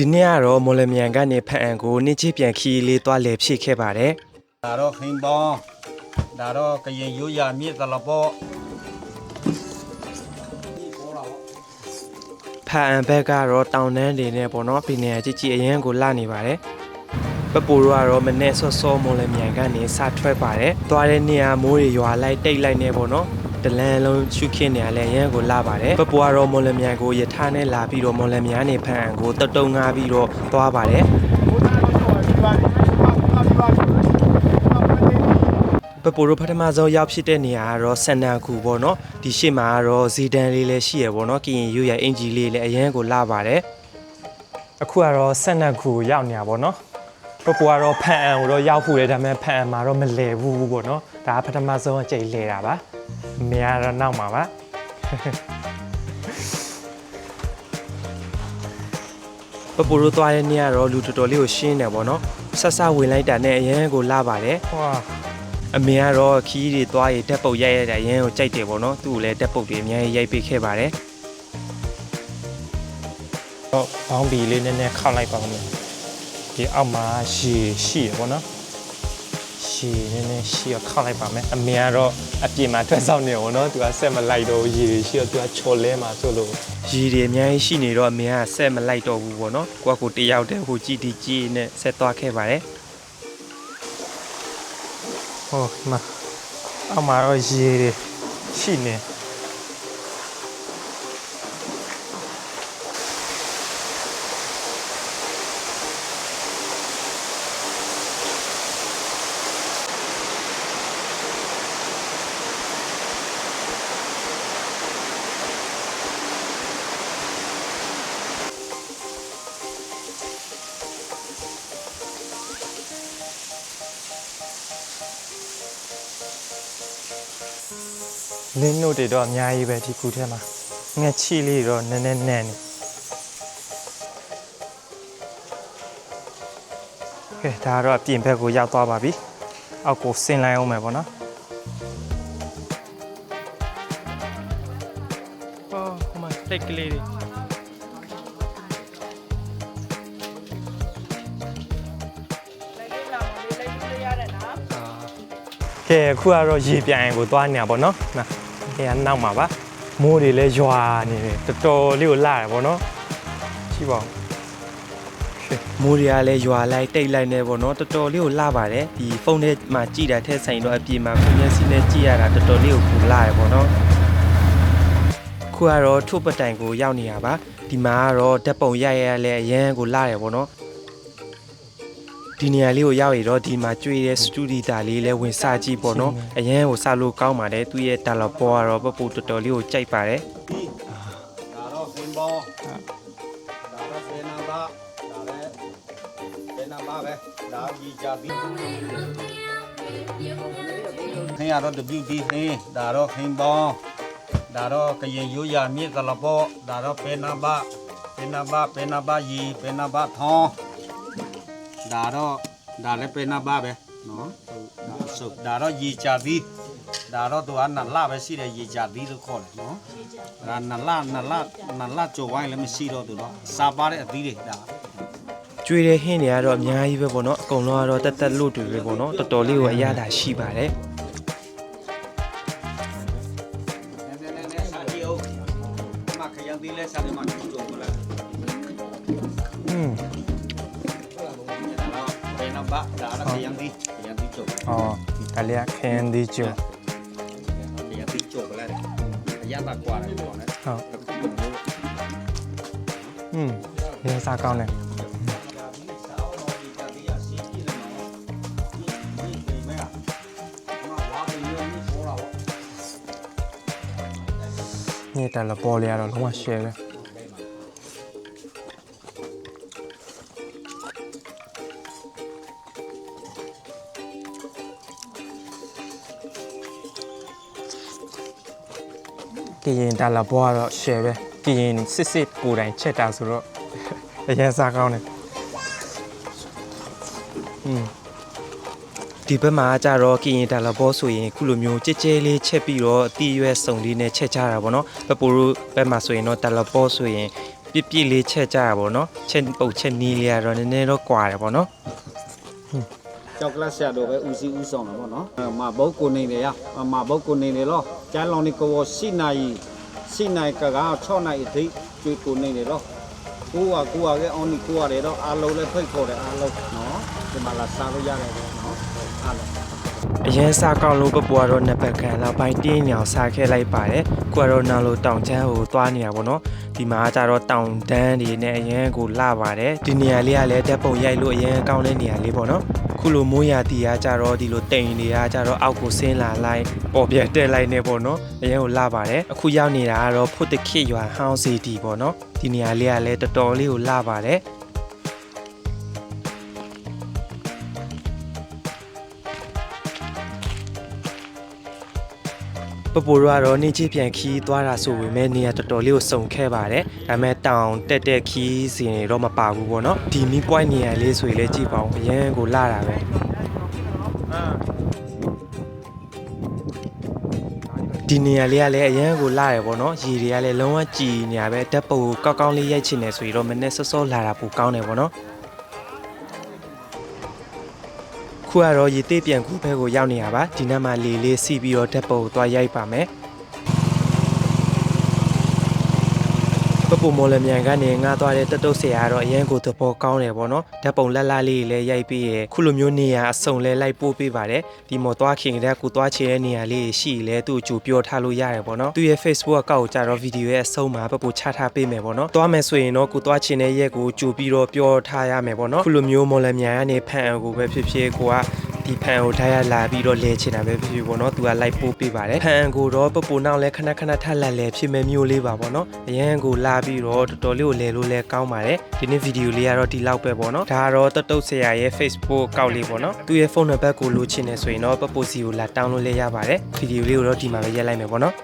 ဒီနေ့ကတော့မော်လမြိုင်ကနေဖအံကိုနေ့ချင်းပြန်ခီးလေးသွားလေဖြည့်ခဲ့ပါတယ်ဒါတော့ခင်းပေါင်းဒါတော့ကရင်ရိုးရမြစ်သလပေါ့ဖအံဘက်ကတော့တောင်တန်းတွေနဲ့ပေါ့နော်ပြည်နယ်ကြီးကြီးအရင်ကိုလာနေပါတယ်ပပူတို့ကတော့မနေ့ဆော့ဆော့မော်လမြိုင်ကနေစထွက်ပါတယ်သွားတဲ့နေရာမိုးတွေရွာလိုက်တိတ်လိုက်နေပေါ့နော် တလန်လုံးရှုခင်းနေရလဲအရင်ကိုလာပါတယ်ပပူကတော့မော်လမြိုင်ကိုယထာနဲ့လာပြီးတော့မော်လမြိုင်နေဖအံကိုတတုံငါပြီးတော့သွားပါတယ်ပပူတို့ပထမဆုံးရောက်ဖြစ်တဲ့နေရာကတော့ဆန်နာကူပေါ့နော်ဒီရှေ့မှာကတော့ဇီဒန်လေးလည်းရှိရပေါ့နော်ကရင်ရွရအင်ဂျီလေးလည်းအရန်ကိုလာပါတယ်အခုကတော့ဆန်နာကူကိုရောက်နေတာပေါ့နော်ပပူကတော့ဖန်အံကိုတော့ရောက်ဖို့လေဒါပေမဲ့ဖန်အံမှာတော့မလဲဘူးပေါ့နော်ဒါကပထမဆုံးအကြိမ်လဲတာပါ အမေကတော့နောက်မှာပါပပူတို့သွားတဲ့နေ့ကတော့လူတော်တော်လေးကိုရှင်းတယ်ပေါ့နော်ဆက်ဆဝင်လိုက်တာနဲ့အရန်ကိုလာပါတယ်ဟွာအမေကတော့ခီးတွေသွားရင်ဓာတ်ပုတ်ရိုက်ရတဲ့အရင်ကိုကြိုက်တယ်ပေါ့နော်သူ့ကိုလည်းဓာတ်ပုတ်တွေအများကြီးရိုက်ပေးခဲ့ပါတယ်တော့ဘောင်းဘီလေးနည်းနည်းခောက်လိုက်ပါဦးမယ်ဒီအောက်မှာရှည်ရှိရပေါ့နော် ရှည်နည်းနည်းရှည်ရခောက်လိုက်ပါမယ်အမေကတော့အပြင်မှာထွက်ဆောင်နေပေါ့နော်သူကဆက်မလိုက်တော့ရေတွေရှိတော့သူကချော်လဲမှာဆိုလို့ရေတွေအများကြီးရှိနေတော့အမေကဆက်မလိုက်တော့ဘူးပေါ့နော်ကိုကကိုတယောက်တည်းဟိုကြည့်တီကြည့်နဲ့ဆက်သွားခဲ့ပါတယ်ဟိုမအမတော့ရေတွေရှိနေ လင်းနို့တွေတော့အများကြီးပဲဒီကူထဲမှာငှက်ချီလေးတော့နည်းနည်းနည်းနေကဲဒါကတော့အပြင်ဘက်ကိုရောက်သွားပါပြီအောက်ကိုဆင်းလိုက်အောင်မယ်ပေါ့နော်အော်ဟိုမှာတိတ်ကလေးတွေကဲအခုကတော့ရေပြန်ရင်ကိုသွားနေတာပေါ့နော်နာ ကဲကနောက်မှာပါမိုးတွေလည်းရွာနေတယ်တော်တော်လေးကိုလာတယ်ပေါ့နော်ရှိပါဦးမိုးတွေကလည်းရွာလိုက်တိတ်လိုက်နေပေါ့နော်တော်တော်လေးကိုလာပါတယ်ဒီဖုန်းထဲမှာကြည့်တာထက်ဆိုင်တော့အပြင်မှာကိုမျက်စိနဲ့ကြည့်ရတာတော်တော်လေးကိုပူလာတယ်ပေါ့နော်ခုကတော့ထုတ်ပတိုင်ကိုရောက်နေရပါဒီမှာကတော့ဓာတ်ပုံရရလဲအရန်ကိုလာတယ်ပေါ့နော် ဒီနေရာလေးကိုရောက်ရတော့ဒီမှာကျွေးတဲ့စတူဒီတာလေးလဲဝင်စကြည့်ပေါ့နော်အရန်ကိုစလို့ကောင်းပါတယ်သူ့ရဲ့တာလပေါ်ကတော့ပပူတော်တော်လေးကိုကြိုက်ပါတယ်ဒါတော့ခင်းပေါင်းဒါတော့စေနာပါဒါလည်းစေနာပါပဲဒါကြီးကြပြီခင်းရတော့တပြူပြီးခင်းဒါတော့ခင်းပေါင်းဒါတော့ကရင်ရိုးရမြစ်သလပေါ့ဒါတော့ပေနာပါပေနာပါပေနာပါရီပေနာပါထောင်း ဒါတော့ဒါလည်းပေနာပါပဲနော်ဒါဆုပ်ဒါတော့ရီကြပြီဒါတော့သူကနလပဲရှိတယ်ရီကြပြီလို့ခေါ်တယ်နော်ဒါနလနလနလကြော်ဝိုင်းလည်းမရှိတော့သူတော့စာပါတဲ့အသီးတွေဒါကျွေးတဲ့ဟင်းတွေကတော့အများကြီးပဲပေါ့နော်အကုန်လုံးကတော့တက်တက်လို့တွေပဲပေါ့နော်တော်တော်လေးကိုအရသာရှိပါတယ် ဘယ်နဘာဒါရခရံသီးခရံသီးကြော်အော်ဒါလေးကခင်းဒီကျိုခရံသီးကြော်လာတယ်အရသာကွာတယ်ပေါ့နော်ဟုတ်အခုကတော့อืมရင်းစားကောင်းတယ်ညတာလပေါ်လေးကတော့လုံး ရှယ်တယ်ကရင်တာလပေါ်ကတော့ရှယ်ပဲကရင်စစ်စစ်ကိုယ်တိုင်ချက်တာဆိုတော့အရင်စားကောင်းတယ်อืมဒီဘက်မှာကြတော့ကရင်တာလဘောဆိုရင်ခုလိုမျိုးကြဲကြဲလေးချက်ပြီးတော့အတီးရွက်စုံလေးနဲ့ချက်ကြတာပေါ့နော်ပပူတို့ဘက်မှာဆိုရင်တော့တာလဘောဆိုရင်ပြစ်ပြစ်လေးချက်ကြရပါတော့ချက်ပုတ်ချက်နီးလေးကတော့နည်းနည်းတော့ကွာတယ်ပေါ့နော် ကြောက်ကလတ်ဆရာတို့ပဲဦးစီးဦးဆောင်တာပေါ့နော်အဲမာဘုတ်ကိုနေနေရအမာဘုတ်ကိုနေနေလို့ကျန်းလောင်နေကိုရှိနိုင်ရှိနိုင်ကက6နိုင်အထိကျွေးကိုနေနေလို့ကိုကကိုကလည်းအောင်းနီကိုရတယ်တော့အားလုံးလည်းဖိတ်ခေါ်တယ်အားလုံးနော်ဒီမှာလာစားလို့ရတယ်ပေါ့နော်အားလုံး အရင်စားကောင်းလို့ပပွားတော့နှစ်ပတ်ခန့်လောက်ပိုင်းတင်းညောင်စားခဲ့လိုက်ပါတယ်ကိုကတော့နောက်လို့တောင်ချမ်းကိုသွားနေရပါတော့ဒီမှာကျတော့တောင်တန်းတွေနဲ့အရင်ကိုလှပါတယ်ဒီနေရာလေးကလည်းတက်ပုံရိုက်လို့အရင်ကောင်းတဲ့နေရာလေးပေါ့နော်ခုလိုမိုးရာတီကကြတော့ဒီလိုတိမ်တွေကကြတော့အောက်ကိုဆင်းလာလိုက်ပေါ်ပြတ်တက်လိုက်နေပေါ့နော်အရင်ကိုလှပါတယ်အခုရောက်နေတာကတော့ဖွတ်တခိရွာဟောင်းစီတီပေါ့နော်ဒီနေရာလေးကလည်းတော်တော်လေးကိုလှပါတယ် ပပူရတော့နေချစ်ပြန်ခီးသွားတာဆိုပေမဲ့နေရာတော်တော်လေးကိုစုံခဲ့ပါတယ်ဒါပေမဲ့တောင်တက်တက်ခီးစီနေတော့မပါဘူးပေါ့နော်ဒီမီပွိုင်းနေရာလေးဆိုရင်လည်းကြည့်ပါဦးအရင်ကိုလာတာပဲဒီနေရာလေးကလည်းအရင်ကိုလာတယ်ပေါ့နော်ရေတွေကလည်းလုံးဝကြည်နေရပဲဓာတ်ပုံကိုကောက်ကောက်လေးရိုက်ချင်တယ်ဆိုရင်တော့မနေ့စောစောလာတာပိုကောင်းတယ်ပေါ့နော် ခုကတော့ရေသေးပြန်ခုဘက်ကိုရောက်နေရပါဒီနေ့မှလေလေးစီးပြီးတော့ဓာတ်ပုံကိုသွားရိုက်ပါမယ် ပပမော်လမြိုင်ကနေငားသွားတဲ့တက်တုတ်ဆရာကတော့အရင်ကိုသဘောကောင်းတယ်ပေါ့နော်ဓာတ်ပုံလက်လာလေးလည်းရိုက်ပြီးရယ်ခုလိုမျိုးနေရာအစုံလဲလိုက်ပို့ပေးပါတယ်ဒီမော်သွားခင်ကတည်းကကိုသွားချင်တဲ့နေရာလေးရှိလဲသူ့ကိုကြိုပြောထားလို့ရတယ်ပေါ့နော်သူရဲ့ Facebook အကောင့်ကိုကြတော့ဗီဒီယိုရဲ့အဆုံးမှာပပချထားပေးမယ်ပေါ့နော်သွားမယ်ဆိုရင်တော့ကိုသွားချင်တဲ့ရက်ကိုကြိုပြီးတော့ပြောထားရမယ်ပေါ့နော်ခုလိုမျိုးမော်လမြိုင်ကနေဖန်အကိုပဲဖြစ်ဖြစ်ကိုက ဒီဖန်ကိုထားရလာပြီးတော့လဲချင်တာပဲဖြစ်ဖြစ်ပေါ့နော်သူကလိုက်ပို့ပေးပါတယ်ဖန်ကိုတော့ပပူနောက်လဲခဏခဏထပ်လက်လဲဖြစ်မဲ့မျိုးလေးပါပေါ့နော်အရန်ကိုလာပြီးတော့တော်တော်လေးကိုလဲလို့လဲကောင်းပါတယ်ဒီနေ့ဗီဒီယိုလေးကတော့ဒီလောက်ပဲပေါ့နော်ဒါကတော့တတုတ်ဆရာရဲ့ Facebook အကောင့်လေးပေါ့နော်သူရဲ့ဖုန်းနံပါတ်ကိုလိုချင်နေဆိုရင်တော့ပပူစီကိုလာတောင်းလို့လဲရပါတယ်ဗီဒီယိုလေးကိုတော့ဒီမှာပဲရက်လိုက်မယ်ပေါ့နော်